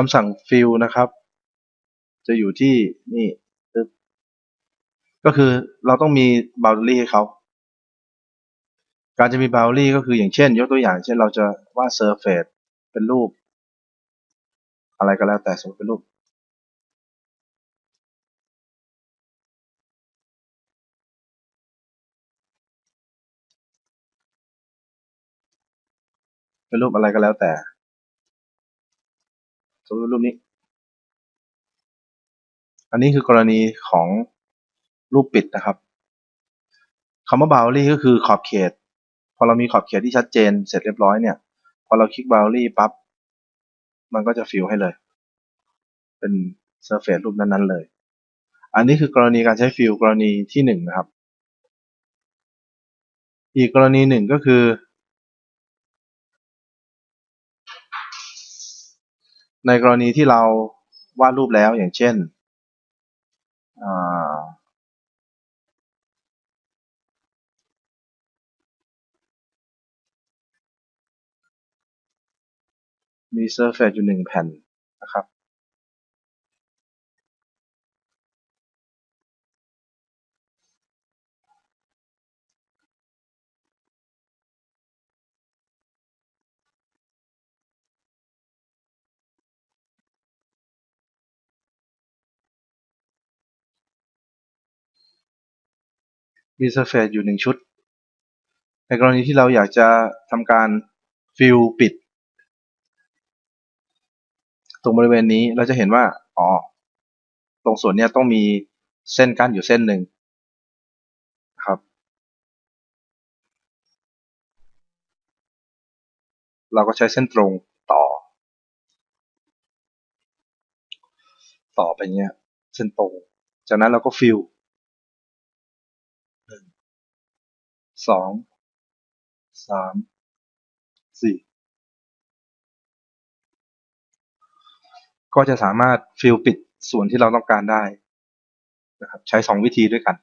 คำสั่ง fill นะครับ จะอยู่ที่นี่ ก็คือเราต้องมี boundary ให้เขาการจะมี boundary ก็คืออย่างเช่น ยกตัวอย่าง เช่นเราจะวาด surface เป็นรูป อะไรก็แล้วแต่สมมติเป็นรูปเป็นรูปอะไรก็แล้วแต่ สมมติรูปนี้ อันนี้คือกรณีของรูปปิดนะครับคำว่า boundary ก็คือขอบเขต พอเรามีขอบเขตที่ชัดเจนเสร็จเรียบร้อยเนี่ย พอเราคลิก boundary ปั๊บ มันก็จะฟิลให้เลย เป็น surface รูปนั้นๆเลย อันนี้คือกรณีการใช้ฟิลกรณีที่หนึ่งนะครับ อีกกรณีหนึ่งก็คือ ในกรณีที่เราวาดรูปแล้วอย่างเช่นมี surface อยู่หนึ่งแผ่นนะครับ มี surface อยู่หนึ่งชุด ในกรณีที่เราอยากจะทำการ fill ปิด ตรงบริเวณนี้เราจะเห็นว่า อ๋อ ตรงส่วนนี้ต้องมีเส้นกั้นอยู่เส้นหนึ่งครับ เราก็ใช้เส้นตรงต่อ ต่อไปเนี้ย เส้นตรง จากนั้นเราก็ฟิล สองสามสี่ก็จะสามารถฟิลปิดส่วนที่เราต้องการได้นะครับใช้สองวิธีด้วยกัน